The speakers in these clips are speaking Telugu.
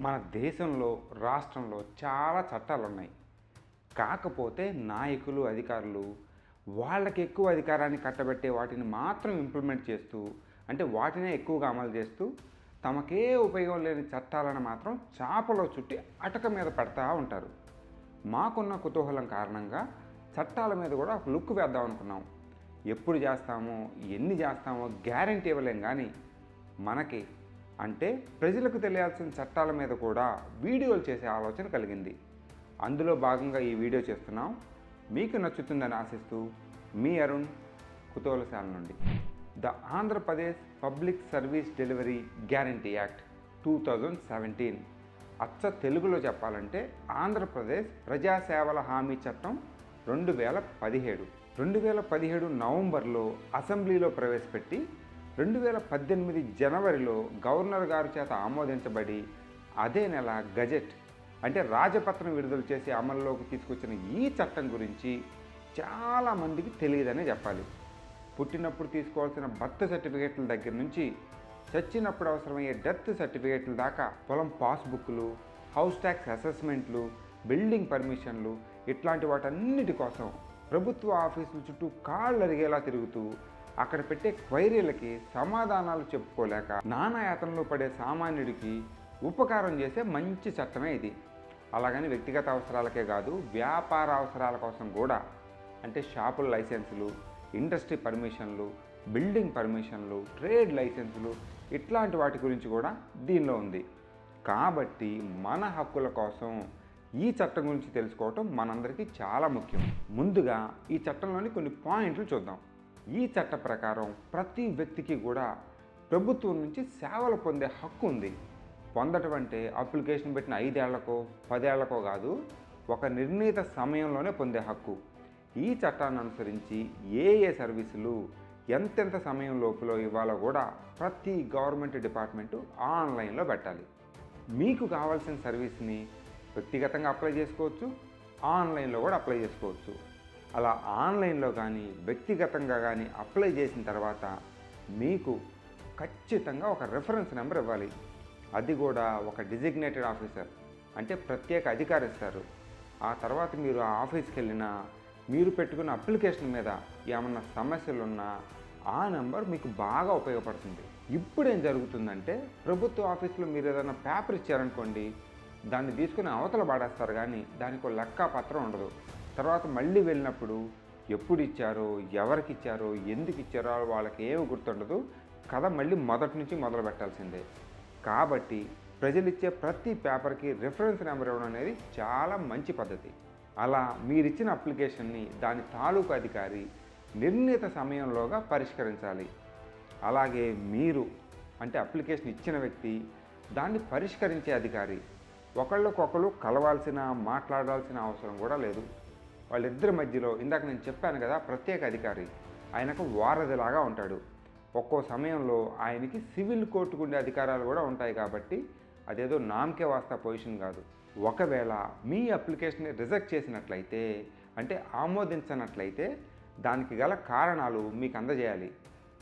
మన దేశంలో రాష్ట్రంలో చాలా చట్టాలు ఉన్నాయి కాకపోతే నాయకులు అధికారులు వాళ్ళకి ఎక్కువ అధికారాన్ని కట్టబెట్టే వాటిని మాత్రం ఇంప్లిమెంట్ చేస్తూ అంటే వాటినే ఎక్కువగా అమలు చేస్తూ తమకే ఉపయోగం లేని చట్టాలను మాత్రం చాపలో చుట్టి అటక మీద పెడతా ఉంటారు. మాకున్న కుతూహలం కారణంగా చట్టాల మీద కూడా ఒక లుక్ వేద్దాం అనుకున్నాం. ఎప్పుడు చేస్తామో ఎన్ని చేస్తామో గ్యారంటీ ఇవ్వలేం కానీ మనకి అంటే ప్రజలకు తెలియాల్సిన చట్టాల మీద కూడా వీడియోలు చేసే ఆలోచన కలిగింది. అందులో భాగంగా ఈ వీడియో చేస్తున్నాం. మీకు నచ్చుతుందని ఆశిస్తూ మీ అరుణ్ కుతూహలశాల నుండి. The Andhra Pradesh public service delivery guarantee act two thousand seventeen. అచ్చ తెలుగులో చెప్పాలంటే ఆంధ్రప్రదేశ్ ప్రజాసేవల హామీ చట్టం రెండు వేల పదిహేడు. రెండు వేల పదిహేడు నవంబర్లో అసెంబ్లీలో ప్రవేశపెట్టి రెండు వేల పద్దెనిమిది జనవరిలో గవర్నర్ గారి చేత ఆమోదించబడి అదే నెల గజెట్ అంటే రాజపత్రం విడుదల చేసి అమల్లోకి తీసుకొచ్చిన ఈ చట్టం గురించి చాలామందికి తెలియదనే చెప్పాలి. పుట్టినప్పుడు తీసుకోవాల్సిన బర్త్ సర్టిఫికేట్ల దగ్గర నుంచి చచ్చినప్పుడు అవసరమయ్యే డెత్ సర్టిఫికేట్ల దాకా పొలం పాస్బుక్లు హౌస్ ట్యాక్స్ అసెస్మెంట్లు బిల్డింగ్ పర్మిషన్లు ఇట్లాంటి వాటన్నిటి కోసం ప్రభుత్వ ఆఫీసుల చుట్టూ కాళ్ళు అరిగేలా తిరుగుతూ అక్కడ పెట్టే క్వైరీలకి సమాధానాలు చెప్పుకోలేక నానాయాతనలో పడే సామాన్యుడికి ఉపకారం చేసే మంచి చట్టమే ఇది. అలాగని వ్యక్తిగత అవసరాలకే కాదు వ్యాపార అవసరాల కోసం కూడా. అంటే షాపుల లైసెన్సులు ఇండస్ట్రీ పర్మిషన్లు బిల్డింగ్ పర్మిషన్లు ట్రేడ్ లైసెన్సులు ఇట్లాంటి వాటి గురించి కూడా దీనిలో ఉంది. కాబట్టి మన హక్కుల కోసం ఈ చట్టం గురించి తెలుసుకోవటం మనందరికీ చాలా ముఖ్యం. ముందుగా ఈ చట్టంలోని కొన్ని పాయింట్లు చూద్దాం. ఈ చట్ట ప్రకారం ప్రతి వ్యక్తికి కూడా ప్రభుత్వం నుంచి సేవలు పొందే హక్కు ఉంది. పొందటం అంటే అప్లికేషన్ పెట్టిన ఐదేళ్ళకో పదేళ్ళకో కాదు ఒక నిర్ణీత సమయంలోనే పొందే హక్కు. ఈ చట్టాన్ని అనుసరించి ఏ ఏ సర్వీసులు ఎంతెంత సమయం లోపల ఇవ్వాలో కూడా ప్రతి గవర్నమెంట్ డిపార్ట్మెంటు ఆన్లైన్లో పెట్టాలి. మీకు కావాల్సిన సర్వీస్ని వ్యక్తిగతంగా అప్లై చేసుకోవచ్చు ఆన్లైన్లో కూడా అప్లై చేసుకోవచ్చు. అలా ఆన్లైన్లో కానీ వ్యక్తిగతంగా కానీ అప్లై చేసిన తర్వాత మీకు ఖచ్చితంగా ఒక రెఫరెన్స్ నెంబర్ ఇవ్వాలి. అది కూడా ఒక డిజిగ్నేటెడ్ ఆఫీసర్ అంటే ప్రత్యేక అధికారి ఇస్తారు ఆ తర్వాత మీరు ఆ ఆఫీస్కి వెళ్ళినా మీరు పెట్టుకున్న అప్లికేషన్ మీద ఏమన్నా సమస్యలు ఉన్నా ఆ నెంబర్ మీకు బాగా ఉపయోగపడుతుంది. ఇప్పుడు ఏం జరుగుతుందంటే ప్రభుత్వ ఆఫీసులో మీరు ఏదైనా పేపర్ ఇచ్చారనుకోండి దాన్ని తీసుకుని అవతల పాడేస్తారు కానీ దానికి లెక్క పత్రం ఉండదు. తర్వాత మళ్ళీ వెళ్ళినప్పుడు ఎప్పుడు ఇచ్చారో ఎవరికి ఇచ్చారో ఎందుకు ఇచ్చారో వాళ్ళకి ఏమి గుర్తుండదు. కథ మళ్ళీ మొదటి నుంచి మొదలు పెట్టాల్సిందే. కాబట్టి ప్రజలు ఇచ్చే ప్రతి పేపర్కి రిఫరెన్స్ నెంబర్ ఇవ్వడం అనేది చాలా మంచి పద్ధతి. అలా మీరిచ్చిన అప్లికేషన్ని దాని తాలూకు అధికారి నిర్ణీత సమయంలోగా పరిష్కరించాలి. అలాగే మీరు అంటే అప్లికేషన్ ఇచ్చిన వ్యక్తి దాన్ని పరిష్కరించే అధికారి. ఒకళ్ళకొకళ్ళు కలవాల్సిన మాట్లాడాల్సిన అవసరం కూడా లేదు. వాళ్ళిద్దరి మధ్యలో ఇందాక నేను చెప్పాను కదా ప్రత్యేక అధికారి. ఆయనకు వారధిలాగా ఉంటాడు. ఒక్కో సమయంలో ఆయనకి సివిల్ కోర్టుకు ఉండే అధికారాలు కూడా ఉంటాయి కాబట్టి అదేదో నామకే వాస్తా పొజిషన్ కాదు. ఒకవేళ మీ అప్లికేషన్ని రిజెక్ట్ చేసినట్లయితే అంటే ఆమోదించనట్లయితే దానికి గల కారణాలు మీకు అందజేయాలి.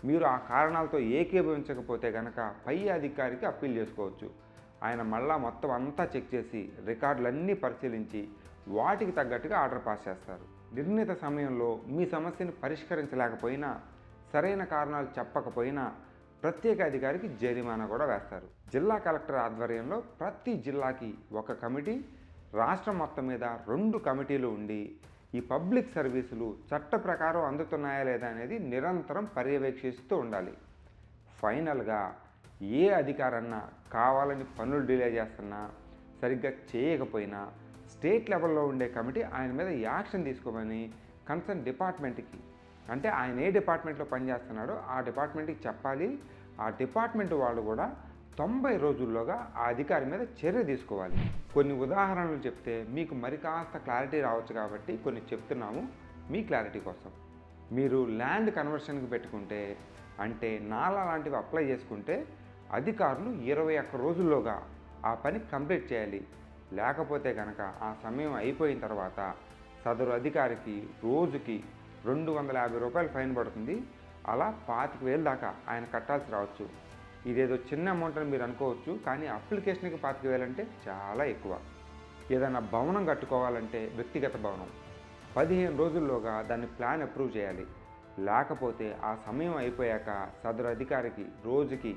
మీరు ఆ కారణాలతో ఏకీభవించకపోతే కనుక పై అధికారికి అప్పీల్ చేసుకోవచ్చు. ఆయన మళ్ళా మొత్తం అంతా చెక్ చేసి రికార్డులన్నీ పరిశీలించి వాటికి తగ్గట్టుగా ఆర్డర్ పాస్ చేస్తారు. నిర్ణీత సమయంలో మీ సమస్యను పరిష్కరించలేకపోయినా సరైన కారణాలు చెప్పకపోయినా ప్రత్యేక అధికారికి జరిమానా కూడా వేస్తారు. జిల్లా కలెక్టర్ ఆధ్వర్యంలో ప్రతి జిల్లాకి ఒక కమిటీ రాష్ట్రం మొత్తం మీద రెండు కమిటీలు ఉండి ఈ పబ్లిక్ సర్వీసులు చట్ట ప్రకారం అందుతున్నాయా లేదా అనేది నిరంతరం పర్యవేక్షిస్తూ ఉండాలి. ఫైనల్గా ఏ అధికారన్నా కావాలని పనులు డిలే చేస్తున్నా సరిగ్గా చేయకపోయినా స్టేట్ లెవెల్లో ఉండే కమిటీ ఆయన మీద యాక్షన్ తీసుకోమని కన్సర్న్ డిపార్ట్మెంట్కి అంటే ఆయన ఏ డిపార్ట్మెంట్లో పనిచేస్తున్నాడో ఆ డిపార్ట్మెంట్కి చెప్పాలి. ఆ డిపార్ట్మెంట్ వాళ్ళు కూడా తొంభై రోజుల్లోగా ఆ అధికారి మీద చర్య తీసుకోవాలి. కొన్ని ఉదాహరణలు చెప్తే మీకు మరి కాస్త క్లారిటీ రావచ్చు కాబట్టి కొన్ని చెప్తున్నాము మీ క్లారిటీ కోసం. మీరు ల్యాండ్ కన్వర్షన్కి పెట్టుకుంటే అంటే నాలా లాంటివి అప్లై చేసుకుంటే అధికారులు ఇరవై ఒక్క రోజుల్లోగా ఆ పని కంప్లీట్ చేయాలి. లేకపోతే కనుక ఆ సమయం అయిపోయిన తర్వాత సదరు అధికారికి రోజుకి రెండు వందల యాభై రూపాయలు ఫైన్ పడుతుంది. అలా పాతిక వేలు దాకా ఆయన కట్టాల్సి రావచ్చు. ఇదేదో చిన్న అమౌంట్ అని మీరు అనుకోవచ్చు కానీ అప్లికేషన్కి పాతిక వేలంటే చాలా ఎక్కువ. ఏదైనా భవనం కట్టుకోవాలంటే వ్యక్తిగత భవనం. పదిహేను రోజుల్లోగా దాన్ని ప్లాన్ అప్రూవ్ చేయాలి. లేకపోతే ఆ సమయం అయిపోయాక సదరు అధికారికి రోజుకి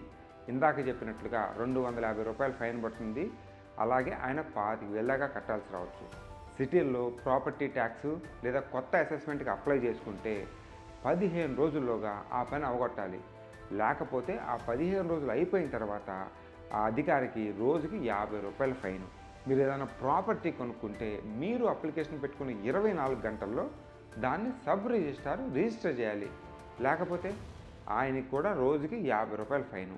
ఇందాక చెప్పినట్లుగా రెండు వందల యాభై రూపాయలు ఫైన్ పడుతుంది. అలాగే ఆయన పాతిక వేలాగా కట్టాల్సి రావచ్చు. సిటీల్లో ప్రాపర్టీ ట్యాక్స్ లేదా కొత్త అసెస్మెంట్కి అప్లై చేసుకుంటే పదిహేను రోజుల్లోగా ఆ పని అవగొట్టాలి. లేకపోతే ఆ పదిహేను రోజులు అయిపోయిన తర్వాత ఆ అధికారికి రోజుకి యాభై రూపాయల ఫైన్. మీరు ఏదైనా ప్రాపర్టీ కొనుక్కుంటే మీరు అప్లికేషన్ పెట్టుకున్న ఇరవై నాలుగు గంటల్లో దాన్ని సబ్ రిజిస్టార్ రిజిస్టర్ చేయాలి. లేకపోతే ఆయనకి కూడా రోజుకి యాభై రూపాయల ఫైను.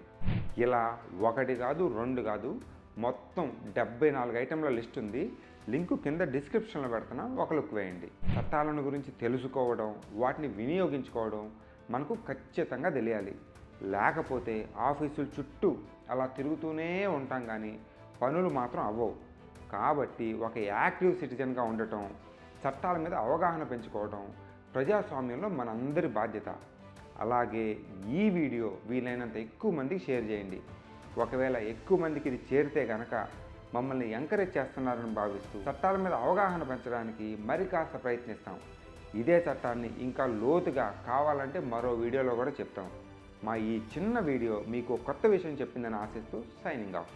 ఇలా ఒకటి కాదు రెండు కాదు మొత్తం డెబ్బై నాలుగు ఐటెంల లిస్ట్ ఉంది. లింకు కింద డిస్క్రిప్షన్లో పెడుతున్నా ఒక లుక్ వేయండి. చట్టాలను గురించి తెలుసుకోవడం వాటిని వినియోగించుకోవడం మనకు ఖచ్చితంగా తెలియాలి. లేకపోతే ఆఫీసుల చుట్టూ అలా తిరుగుతూనే ఉంటాం కానీ పనులు మాత్రం అవ్వవు. కాబట్టి ఒక యాక్టివ్ సిటిజన్గా ఉండటం చట్టాల మీద అవగాహన పెంచుకోవడం ప్రజాస్వామ్యంలో మనందరి బాధ్యత. అలాగే ఈ వీడియో వీలైనంత ఎక్కువ మందికి షేర్ చేయండి. ఒకవేళ ఎక్కువ మందికి ఇది చేరితే గనక మమ్మల్ని ఎంకరేజ్ చేస్తున్నారని భావిస్తూ చట్టాల మీద అవగాహన పెంచడానికి మరి కాస్త ప్రయత్నిస్తాం. ఇదే చట్టాన్ని ఇంకా లోతుగా కావాలంటే మరో వీడియోలో కూడా చెప్తాం. మా ఈ చిన్న వీడియో మీకు కొత్త విషయం చెప్పిందని ఆశిస్తూ సైనింగ్ ఆఫ్.